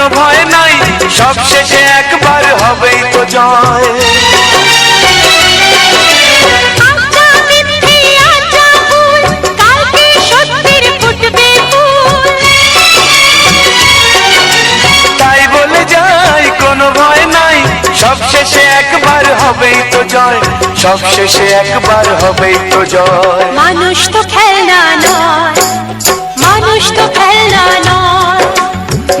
কোনো ভয় নাই সব শেষে একবার হবেই তো জয়। আচ্ছা আচ্ছা তাই বলে যাই কোনো ভয় নাই সব শেষে একবার হবেই তো জয় সব শেষে একবার হবেই তো জয়। মানুষ তো খেলনা নয় মানুষ তো খেলনা নয়।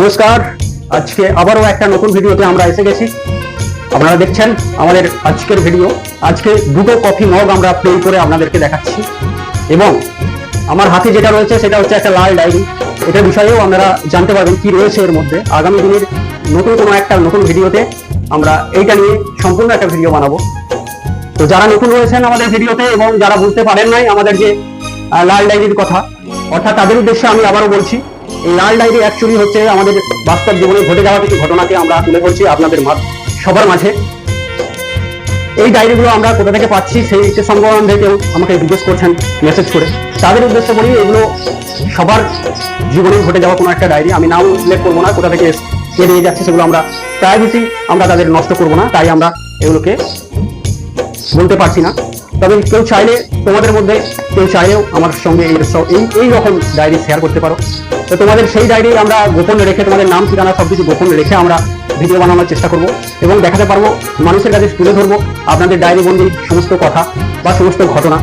নমস্কার। আজকে আবারও একটা নতুন ভিডিওতে আমরা এসে গেছি। আপনারা দেখছেন আমাদের আজকের ভিডিও। আজকে দুটো কফি মগ আমরা প্লে করে আপনাদেরকে দেখাচ্ছি। এবং আমার হাতে যেটা রয়েছে সেটা হচ্ছে একটা লাল ডায়েরি এটার বিষয়েও আপনারা জানতে পারবেন কি রয়েছে এর মধ্যে। আগামী দিনের নতুন কোনো একটা নতুন ভিডিওতে আমরা এইটা নিয়ে সম্পূর্ণ একটা ভিডিও বানাবো। তো যারা নতুন রয়েছেন আমাদের ভিডিওতে এবং যারা বুঝতে পারেন নাই আমাদের যে লাল ডায়েরির কথা, অর্থাৎ তাদের উদ্দেশ্যে আমি আবারও বলছি এই লাল ডায়েরি অ্যাকচুয়ালি হচ্ছে আমাদের বাস্তব জীবনে ঘটে যাওয়া কিছু ঘটনাকে আমরা তুলে ধরছি আপনাদের সবার মাঝে। এই ডায়েরিগুলো আমরা কোথা থেকে পাচ্ছি সেই সম্বন্ধে কেউ আমাকে জিজ্ঞেস করছেন মেসেজ করে। তাদের উদ্দেশ্যে বলি, এগুলো সবার জীবনে ঘটে যাওয়া কোনো একটা ডায়েরি আমি নাম উল্লেখ করব না, কোথা থেকে কে দিয়ে যাচ্ছে সেগুলো আমরা প্রাইভেসি আমরা তাদের নষ্ট করব না, তাই আমরা এগুলোকে বলতে পারছি না। তবে কেউ চাইলে তোমাদের মধ্যে কেউ চাইলেও আমার সঙ্গে এই এই এই রকম ডায়েরি শেয়ার করতে পারো। তো তোমাদের সেই ডায়েরি আমরা গোপন রেখে, তোমাদের নাম, ঠিকানা সব কিছু গোপন রেখে আমরা ভিডিও বানানোর চেষ্টা করব এবং দেখাতে পারব, মানুষের কাছে তুলে ধরবো আপনাদের ডায়েরি বন্দি সমস্ত কথা বা সমস্ত ঘটনা।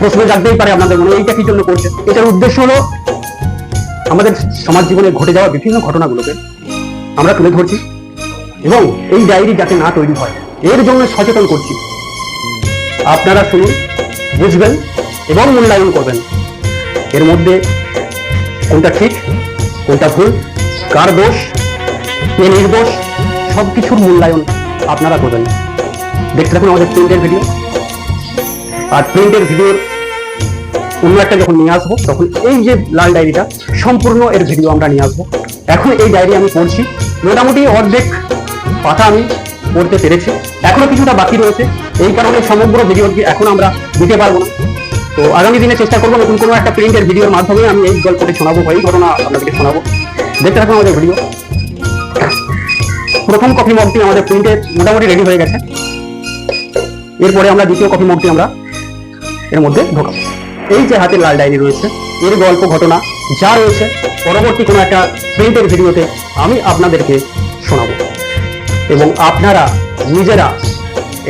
প্রশ্ন জাগতেই পারে আপনাদের মনে, এইটা কি জন্য করছে? এটার উদ্দেশ্য হলো আমাদের সমাজ জীবনে ঘটে যাওয়া বিভিন্ন ঘটনাগুলোকে আমরা তুলে ধরছি এবং এই ডায়েরি যাতে না তৈরি হয়, এর জন্য সচেতন করছি। আপনারা শুনুন, বুঝবেন এবং মূল্যায়ন করবেন। এর মধ্যে কোনটা ঠিক, কোনটা ভুল, কার দোষ, কে নির্দোষ সব কিছুর মূল্যায়ন আপনারা করবেন। দেখতে থাকুন আমাদের প্রিন্টের ভিডিও আর প্রিন্টের ভিডিওর অন্য একটা যখন নিয়ে আসব, তখন এই যে লাল ডায়েরিটা সম্পূর্ণ এর ভিডিও আমরা নিয়ে আসব। এখন এই ডায়েরি আমি পড়ছি। মোটামুটি অর্ধেক পাতা আমি পড়তে পেরেছি। এখনও কিছুটা বাকি রয়েছে। এই কারণে সমগ্র ভিডিও এখন আমরা দিতে পারব না। তো আগামী দিনে চেষ্টা করব নতুন কোনো একটা প্রিন্টের ভিডিওর মাধ্যমে আমি এই গল্পটি শোনাবো এই ঘটনা আপনাদেরকে শোনাবো। দেখতে থাকুন আমাদের ভিডিও প্রথম কফি মগটি আমাদের প্রিন্টে মোটামুটি রেডি হয়ে গেছে। এরপরে আমরা দ্বিতীয় কফি মগটি আমরা এর মধ্যে ঢোকাবো। এই যে হাতে লাল ডায়েরি রয়েছে, এর গল্প, ঘটনা যা রয়েছে, পরবর্তী কোনো একটা প্রিন্টের ভিডিওতে আমি আপনাদেরকে শোনাবো। এবং আপনারা নিজেরা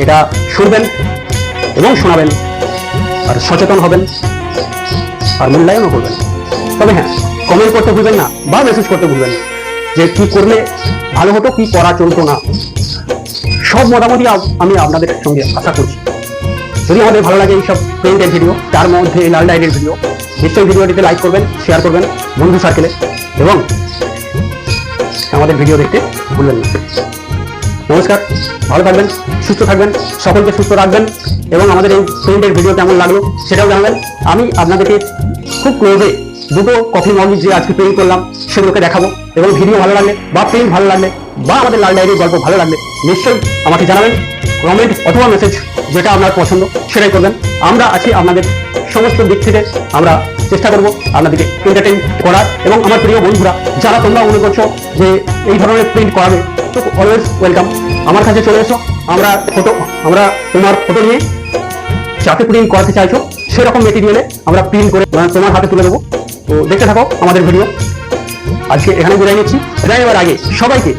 এটা শুনবেন এবং শোনাবেন। আর সচেতন হবেন, আর মূল্যায়নও করবেন। তবে হ্যাঁ কমেন্ট করতে ভুলবেন না বা মেসেজ করতে ভুলবেন না যে কি করলে ভালো হতো, কি করা চলতো না। সব মোটামুটি আমি আপনাদের সঙ্গে আশা করছি। যদি আমাদের ভালো লাগে এইসব প্রিন্টের ভিডিও তার মধ্যে লাল ডায়েরির ভিডিও নিশ্চয়ই ভিডিওটিতে লাইক করবেন শেয়ার করবেন বন্ধু সার্কেলে এবং আমাদের ভিডিও দেখতে ভুলবেন না। নমস্কার, ভালো থাকবেন, সুস্থ থাকবেন, সকলকে সুস্থ রাখবেন এবং আমাদের এই প্রিন্টের ভিডিও কেমন লাগল সেটাও জানাবেন। আমি আপনাদেরকে খুব ক্লোজে দুটো কফি মগ যে আজকে প্রিন্ট করলাম সেগুলোকে দেখাবো এবং ভিডিও ভালো লাগলে বা প্রিন্ট ভালো লাগলে বা আমাদের লাল ডায়েরির গল্প ভালো লাগলে নিশ্চয়ই আমাকে জানাবেন কমেন্ট অথবা মেসেজ যেটা আপনার পছন্দ সেটাই করবেন। আমরা আছি আপনাদের সমস্ত দিক থেকে, আমরা চেষ্টা করব আপনাদেরকে এন্টারটেইন করার এবং আমার প্রিয় বন্ধুরা, যারা তোমরা মনে করছ যে এই ধরনের প্রিন্ট করাবে তো অলওয়েজ ওয়েলকাম আমার কাছে চলে এসো। আমরা ফটো আমরা তোমার ফটো নিয়ে যাতে প্রিন্ট করাতে চাইছো, সেরকম মেটেরিয়ালে আমরা প্রিন্ট করে তোমার হাতে তুলে দেবো। তো দেখতে থাকো আমাদের ভিডিও আজকে এখানে বিদায় নিচ্ছি। বিদায় নেওয়ার আগে সবাইকে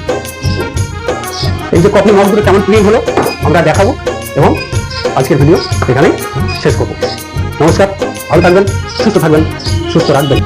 এই যে কপি মগগুলো কেমন প্রিন্ট হলো, আমরা দেখাবো এবং আজকের ভিডিও এখানেই শেষ করব। নমস্কার, ভালো থাকবেন, সুস্থ থাকবেন, সুস্থ রাখবেন।